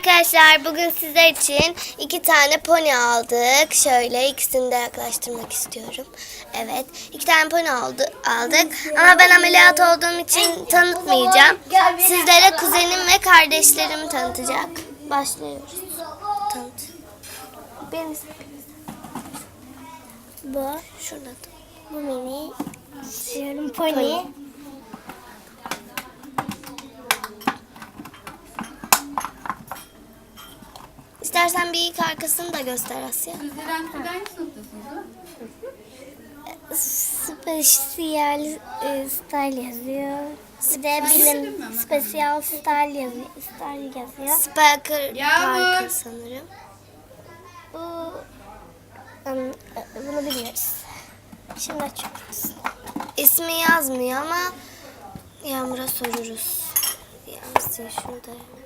arkadaşlar bugün sizler için iki tane pony aldık. Şöyle ikisini de yaklaştırmak istiyorum. Evet iki tane pony aldı, aldık ama ben ameliyat olduğum için tanıtmayacağım. Sizlere kuzenim ve kardeşlerimi tanıtacak. Başlıyoruz. Tanıt. Benim Bu, şurada. bu mini, diyorum pony. İstersen bir ilk arkasını da göster Asya. Sizler hangi hangi sınıftasınız? Spesiyal e, style yazıyor. Bir de mi? spesiyal style yazıyor. Style yazıyor. Sparker Yağmur. Parker sanırım. Bu ım, bunu bilmiyoruz. Şimdi açıyoruz. İsmi yazmıyor ama Yağmur'a soruruz. Yansın şurada.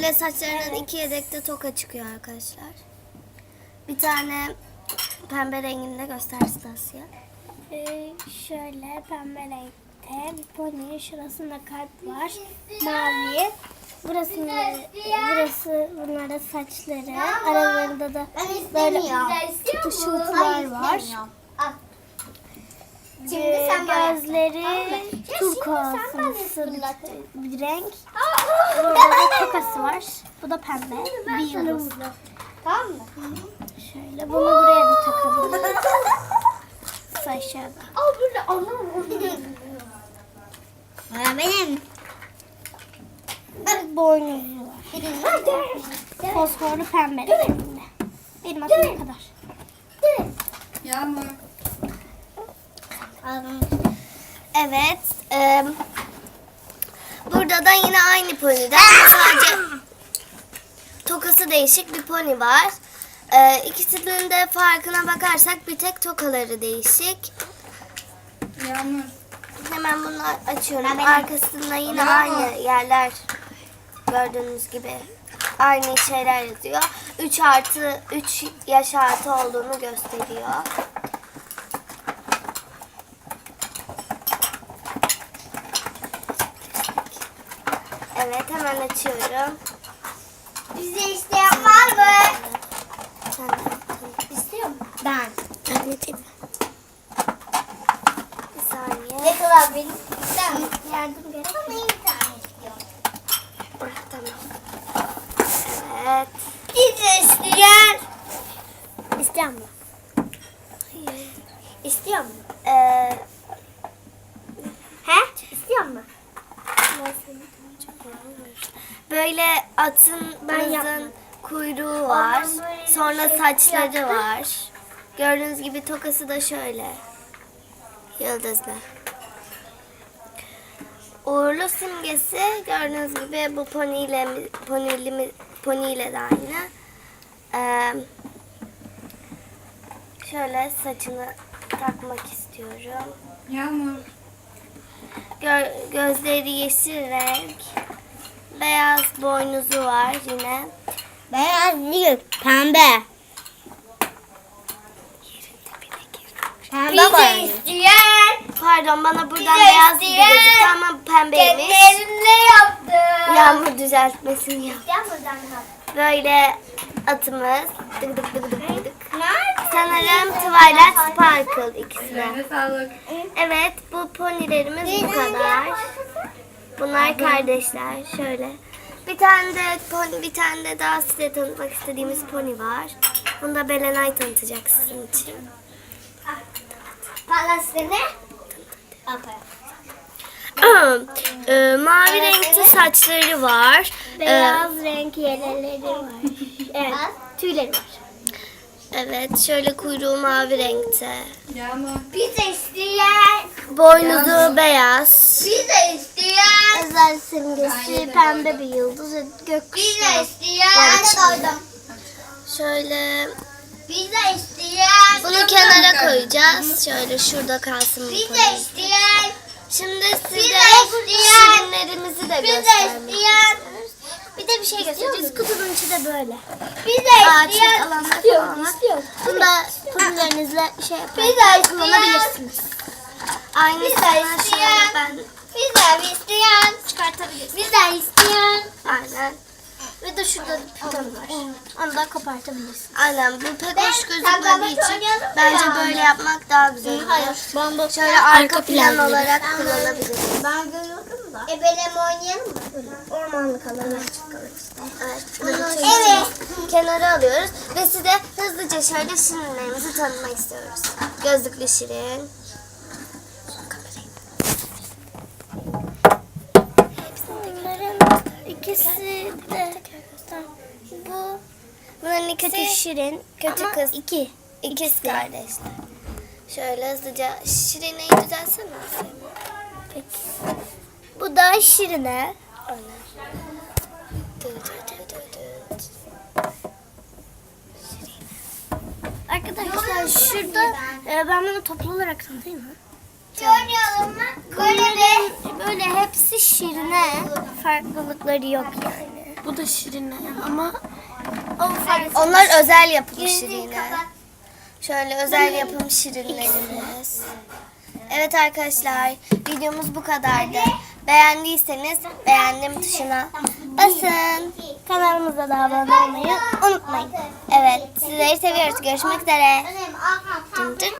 Şöyle saçlarından iki yedekte toka çıkıyor arkadaşlar. Bir tane pembe renginde göstersin Asya. Ee, şöyle pembe renkte pony. Şurasında kalp var. Mavi. Burası, burası bunlara saçları. Aralarında da böyle ışıltılar var. Ee, gözleri turkuazımsı bir, bir renk. Burada da tokası var. Bu da pembe. Bir yıldız. Tamam mı? Şöyle bunu buraya da takabiliriz. Aşağıda. Aa böyle anlamadım. benim. Boynuzlu var. Fosforlu pembe renginde. Benim adım bu kadar. Yağmur. Evet. e, burada da yine aynı poniden sadece tokası değişik bir pony var. E, ikisinin de farkına bakarsak bir tek tokaları değişik. Yağmur. Hemen bunu açıyorum. Arkasında yine aynı yerler gördüğünüz gibi aynı şeyler yazıyor. 3 artı 3 yaş artı olduğunu gösteriyor. Evet hemen açıyorum. Bize isteyen var mı? Sen de. İstiyor mu? Ben. Anneciğim. Bir saniye. Ne kadar benim? İster mi? Yardım gerek. Ama iyi bir tane istiyorum. Tamam. Evet. Bize isteyen. İstiyor musun? İstiyor mu? Ee, He? İstiyor mu? Böyle atın kızın kuyruğu var. Sonra şey saçları var. Gördüğünüz gibi tokası da şöyle. Yıldızlı. Uğurlu simgesi gördüğünüz gibi bu poniyle ponili poniyle de aynı. Ee, şöyle saçını takmak istiyorum. Yağmur. Gö- gözleri yeşil renk. Beyaz boynuzu var yine. Beyaz değil. Pembe. Pembe boynu. isteyen. Pardon bana buradan Bize beyaz gibi isteyen. gözüktü ama pembeymiş. Kendilerine yaptı. Yağmur düzeltmesini yap. İsteyen buradan yap. Böyle atımız. Dık dık dık dık dık. Nerede? Sanırım Twilight Sparkle ikisi de. Ellerine sağlık. Evet bu ponilerimiz bu kadar. Bunlar kardeşler. Şöyle. Bir tane de pony, bir tane de daha size tanıtmak istediğimiz pony var. Bunu da Belenay tanıtacak sizin için. Palasını. Ee, mavi renkli saçları var. Ee, Beyaz renk yeleleri var. Evet. Tüyleri var. Evet, şöyle kuyruğu mavi renkte. Yağmur. Bize isteyen. Boynuzu beyaz. Bize isteyen. Özel simgesi pembe bir yıldız ve Bize gökkuşağı. isteyen. Ben de. Şöyle Pizza isteyen. bunu kenara koyacağız. Şöyle şurada kalsın bu Pizza pony. isteyen. Şimdi size isteyen. şirinlerimizi de Pizza göstermek isteyen. Bir de bir şey göstereceğiz. Kutunun içi de böyle. Pizza Ağaçlık isteyen. alanlar falan var. Bunda puzzlerinizle şey yapın. Pizza kullanabilirsiniz. Aynısını Pizza şöyle isteyen. ben Pizza isteyen. çıkartabilirim. Pizza isteyen. Aynen. Ve de şurada bir piton var. Onu da kopartabilirsiniz. Aynen bu pek Ben- hoş gözükmediği için bence böyle yapmak daha güzel. Hayır. De Şöyle arka plan olarak kullanabiliriz. Ben görüyordum da. Ebeleme oynayalım mı? Ormanlık alana çıkalım işte. Evet. Evet. Kenara alıyoruz ve size hızlıca şöyle şirinlerimizi tanıtmak istiyoruz. Gözlüklü şirin. Bunların ikisi de bu Bunların ikisi şirin kötü ama kız. iki. İkiz kardeşler. Şöyle hızlıca Şirine'yi düzelsene. Peki. Bu da şirine. Arkadaşlar şurada e, ben bunu toplu olarak tanıtayım mı? Oynayalım mı? Böyle böyle hepsi şirine. Farklılıkları yok yani. Bu da şirine ama Onlar özel yapım kapat. Şöyle özel yapım şirinlerimiz. Evet arkadaşlar videomuz bu kadardı. Beğendiyseniz beğendim tuşuna basın. kanalımıza da abone olmayı unutmayın. Evet sizleri seviyoruz. Görüşmek üzere. Dın dın.